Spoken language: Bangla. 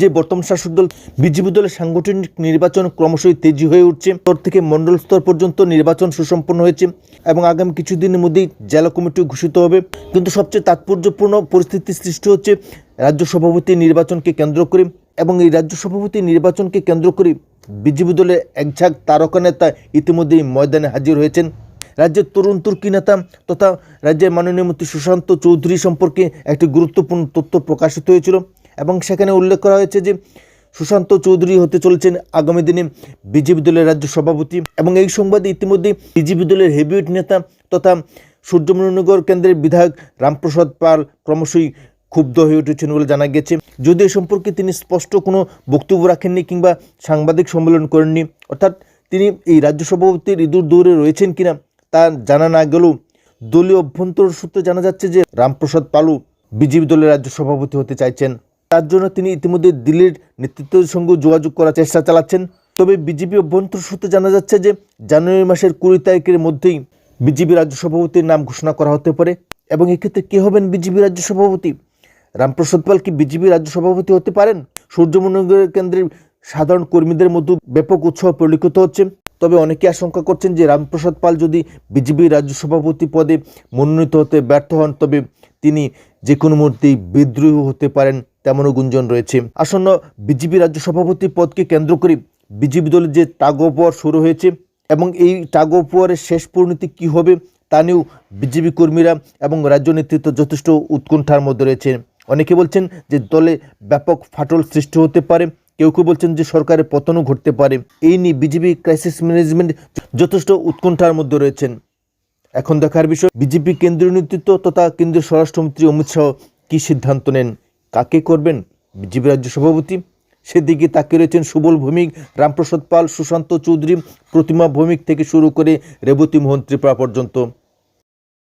যে বর্তমান শাসক দল বিজেপি দলের সাংগঠনিক নির্বাচন ক্রমশই তেজি হয়ে উঠছে স্তর থেকে মণ্ডল স্তর পর্যন্ত নির্বাচন সুসম্পন্ন হয়েছে এবং আগামী কিছুদিনের মধ্যেই জেলা কমিটি ঘোষিত হবে। কিন্তু সবচেয়ে তাৎপর্যপূর্ণ পরিস্থিতি সৃষ্টি হচ্ছে রাজ্য সভাপতি নির্বাচনকে কেন্দ্র করে এবং এই রাজ্য সভাপতি নির্বাচনকে কেন্দ্র করে বিজেপি দলের একঝাঁক তারকা নেতা ইতিমধ্যেই ময়দানে হাজির হয়েছেন। রাজ্যের তরুণ তুর্কি নেতা তথা রাজ্যের মাননীয় মন্ত্রী সুশান্ত চৌধুরী সম্পর্কে একটি গুরুত্বপূর্ণ তথ্য প্রকাশিত হয়েছিল। এবং সেখানে উল্লেখ করা হয়েছে যে সুশান্ত চৌধুরী হতে চলেছেন আগামী দিনে বিজেপি দলের রাজ্য সভাপতি এবং এই সংবাদে ইতিমধ্যে বিজেপি দলের হেভিওয়েট নেতা তথা সূর্যমণিনগর কেন্দ্রের বিধায়ক রামপ্রসাদ পাল ক্রমশই ক্ষুব্ধ হয়ে উঠেছেন বলে জানা গেছে যদিও এ সম্পর্কে তিনি স্পষ্ট কোনো বক্তব্য রাখেননি কিংবা সাংবাদিক সম্মেলন করেননি, অর্থাৎ তিনি এই রাজ্য সভাপতির ইঁদুর দৌড়ে রয়েছেন কিনা তা জানা না গেলেও দলীয় অভ্যন্তর সূত্রে জানা যাচ্ছে যে রামপ্রসাদ পালু বিজেপি দলের রাজ্য সভাপতি হতে চাইছেন। তার জন্য তিনি ইতিমধ্যে দিল্লির নেতৃত্বের সঙ্গে যোগাযোগ করার চেষ্টা চালাচ্ছেন। তবে বিজেপি অভ্যন্তর সূত্রে জানা যাচ্ছে যে, জানুয়ারি মাসের কুড়ি তারিখের মধ্যেই বিজেপি রাজ্য সভাপতির নাম ঘোষণা করা হতে পারে এবং এক্ষেত্রে কে হবেন বিজেপি রাজ্য সভাপতি? রামপ্রসাদ পাল কি বিজেপি রাজ্য সভাপতি হতে পারেন? সূর্যমনগর কেন্দ্রের সাধারণ কর্মীদের মধ্যে ব্যাপক উৎসাহ পরিলক্ষিত হচ্ছে। তবে অনেকে আশঙ্কা করছেন যে, রামপ্রসাদ পাল যদি বিজেপি রাজ্য সভাপতি পদে মনোনীত হতে ব্যর্থ হন, তবে তিনি যে কোনো মুহূর্তেই বিদ্রোহী হতে পারেন তেমনও গুঞ্জন রয়েছে। আসন্ন বিজেপি রাজ্য সভাপতি পদকে কেন্দ্র করে বিজেপি দলের যে টাগ অফ শুরু হয়েছে এবং এই টাগ অফ শেষ পরিণতি কী হবে তা নিয়েও বিজেপি কর্মীরা এবং রাজ্য নেতৃত্ব যথেষ্ট উৎকণ্ঠার মধ্যে রয়েছে। অনেকে বলছেন যে দলে ব্যাপক ফাটল সৃষ্টি হতে পারে। কেউ কেউ বলছেন যে সরকারের পতনও ঘটতে পারে। এই নিয়ে বিজেপি ক্রাইসিস ম্যানেজমেন্ট যথেষ্ট উৎকণ্ঠার মধ্যে রয়েছেন। এখন দেখার বিষয়, বিজেপি কেন্দ্রীয় নেতৃত্ব তথা কেন্দ্রীয় স্বরাষ্ট্রমন্ত্রী অমিত শাহ কী সিদ্ধান্ত নেন? কাকে করবেন? বিজেপি রাজ্য সভাপতি। সেদিকে তাকে রয়েছেন সুবল ভৌমিক, রামপ্রসাদ পাল, সুশান্ত চৌধুরী, প্রতিমা ভৌমিক থেকে শুরু করে রেবতী মোহন ত্রিপুরা পর্যন্ত।